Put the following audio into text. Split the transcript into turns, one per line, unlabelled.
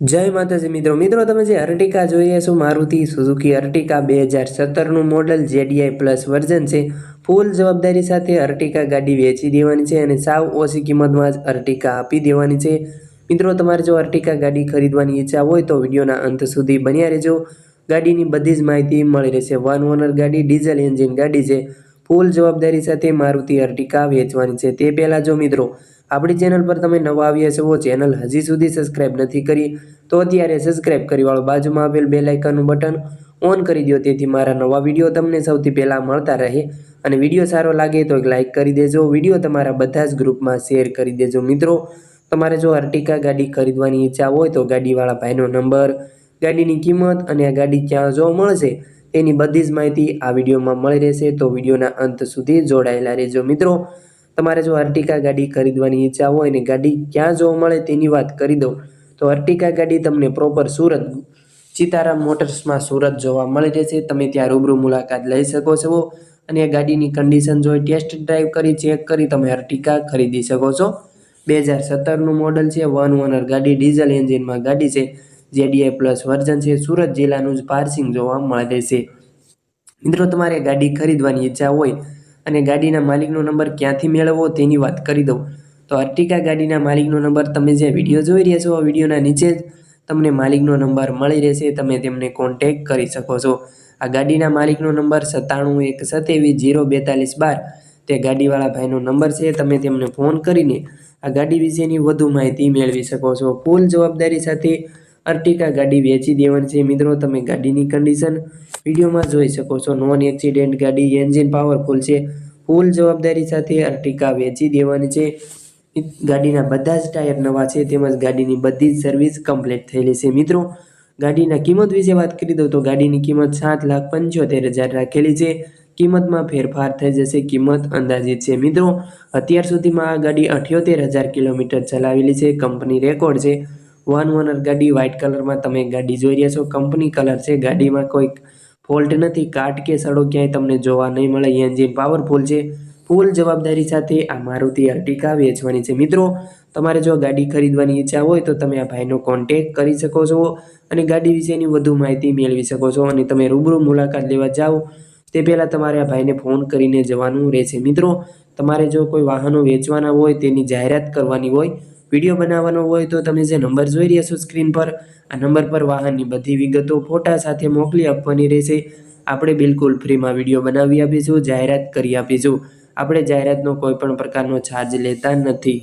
જય માતાજી મિત્રો. મિત્રો, તમે જે અર્ટિકા જોઈએ છો, મારુતિ સુઝુકી અર્ટિકા બે હજાર સત્તરનું મોડલ જેડીઆઈ પ્લસ વર્ઝન છે. ફૂલ જવાબદારી સાથે અર્ટિકા ગાડી વેચી દેવાની છે અને સાવ ઓછી કિંમતમાં જ અર્ટિકા આપી દેવાની છે. મિત્રો, તમારે જો અર્ટિકા ગાડી ખરીદવાની ઈચ્છા હોય તો વિડીયોના અંત સુધી બન્યા રહેજો. ગાડીની બધી જ માહિતી મળી રહેશે. વન ઓનર ગાડી ડીઝલ એન્જિન ગાડી છે. ફૂલ જવાબદારી સાથે મારુતિ અર્ટિકા વેચવાની છે. તે પહેલાં જો મિત્રો, આપણી ચેનલ પર તમે નવા આવ્યા છો, ચેનલ હજી સુધી સબસ્ક્રાઇબ નથી કરી, તો અત્યારે સબસ્ક્રાઇબ કરી વાળો બાજુમાં આપેલ બે લાઇકનનું બટન ઓન કરી દો તેથી મારા નવા વીડિયો તમને સૌથી પહેલાં મળતા રહે અને વીડિયો સારો લાગે તો એક લાઇક કરી દેજો, વીડિયો તમારા બધા જ ગ્રુપમાં શેર કરી દેજો. મિત્રો, તમારે જો અર્ટિકા ગાડી ખરીદવાની ઈચ્છા હોય તો ગાડીવાળા ભાઈનો નંબર, ગાડીની કિંમત અને આ ગાડી ક્યાં જોવા મળશે તેની બધી જ માહિતી આ વિડીયોમાં મળી રહેશે. તો વિડીયોના અંત સુધી જોડાયેલા રહેજો મિત્રો. તમારે જો અર્ટિકા ગાડી ખરીદવાની ઈચ્છા હોય અને ગાડી ક્યાં જોવા મળે તેની વાત કરી દઉં. તો અર્ટિકા ગાડી તમને પ્રોપર સુરત સીતારામ મોટર્સમાં સુરત જોવા મળી રહેશે. તમે ત્યાં રૂબરૂ મુલાકાત લઈ શકો છો અને ગાડીની કન્ડિશન જોઈ ટેસ્ટ ડ્રાઈવ કરી ચેક કરી તમે અર્ટિકા ખરીદી શકો છો. બે હજાર સત્તરનું મોડલ છે. વન ઓનર ગાડી ડીઝલ એન્જિનમાં ગાડી છે. જેડીઆઈ પ્લસ વર્ઝન છે. સુરત જિલ્લાનું જ પાર્સિંગ જોવા મળે છે. મિત્રો, તમારે ગાડી ખરીદવાની ઈચ્છા હોય અને ગાડીના માલિકનો નંબર ક્યાંથી મેળવવો તેની વાત કરી દઉં. તો અર્ટિકા ગાડીના માલિકનો નંબર તમે જે વીડિયો જોઈ રહ્યા છો વિડીયોના નીચે જ તમને માલિકનો નંબર મળી રહેશે. તમે તેમને કોન્ટેક કરી શકો છો. આ ગાડીના માલિકનો નંબર સત્તાણું એક સત્યાવીસ જીરો બેતાલીસ બાર. તે ગાડીવાળા ભાઈનો નંબર છે. તમે તેમને ફોન કરીને આ ગાડી વિશેની વધુ માહિતી મેળવી શકો છો. ફૂલ જવાબદારી સાથે અર્ટિકા ગાડી વેચી દેવાની છે. મિત્રો, તમે ગાડીની કન્ડિશન વિડીયોમાં જોઈ શકો છો. નોન એક્સિડેન્ટ ગાડી એન્જિન પાવરફુલ છે. ફૂલ જવાબદારી સાથે અર્ટિકા વેચી દેવાની છે. ગાડીના બધા જ ટાયર નવા છે. તેમજ ગાડીની બધી જ સર્વિસ કમ્પ્લીટ થયેલી છે. મિત્રો, ગાડીના કિંમત વિશે વાત કરી દઉં તો ગાડીની કિંમત સાત લાખ પંચોતેર હજાર રાખેલી છે. કિંમતમાં ફેરફાર થઈ જશે. કિંમત અંદાજિત છે. મિત્રો, અત્યાર સુધીમાં આ ગાડી અઠ્યોતેર હજાર કિલોમીટર ચલાવેલી છે. કંપની રેકોર્ડ છે. વન ઓનર ગાડી વ્હાઇટ કલરમાં તમે ગાડી જોઈ રહ્યા છો. કંપની કલર છે. ગાડીમાં કોઈક ફોલ્ટ નથી. કાટ કે સડો ક્યાંય તમને જોવા નહીં મળે. એન્જિન પાવરફુલ છે. ફૂલ જવાબદારી સાથે આ મારુતિ અર્ટિકા વેચવાની છે. મિત્રો, તમારે જો ગાડી ખરીદવાની ઈચ્છા હોય તો તમે આ ભાઈનો કોન્ટેક કરી શકો છો અને ગાડી વિશેની વધુ માહિતી મેળવી શકો છો અને તમે રૂબરૂ મુલાકાત લેવા જાઓ. તે પહેલાં તમારે આ ભાઈને ફોન કરીને જવાનું રહેશે. મિત્રો, તમારે જો કોઈ વાહનો વેચવાના હોય, તેની જાહેરાત કરવાની હોય વીડિયો બનાવવાનો હોય તો તમે જે નંબર જોઈ રહ્યા છો સ્ક્રીન પર, આ નંબર પર વાહનની બધી વિગતો ફોટા સાથે મોકલી આપવાની રહેશે. આપણે બિલકુલ ફ્રીમાં વીડિયો બનાવી આપીશું, જાહેરાત કરી આપીશું. આપણે જાહેરાતનો કોઈ પણ પ્રકારનો ચાર્જ લેતા નથી.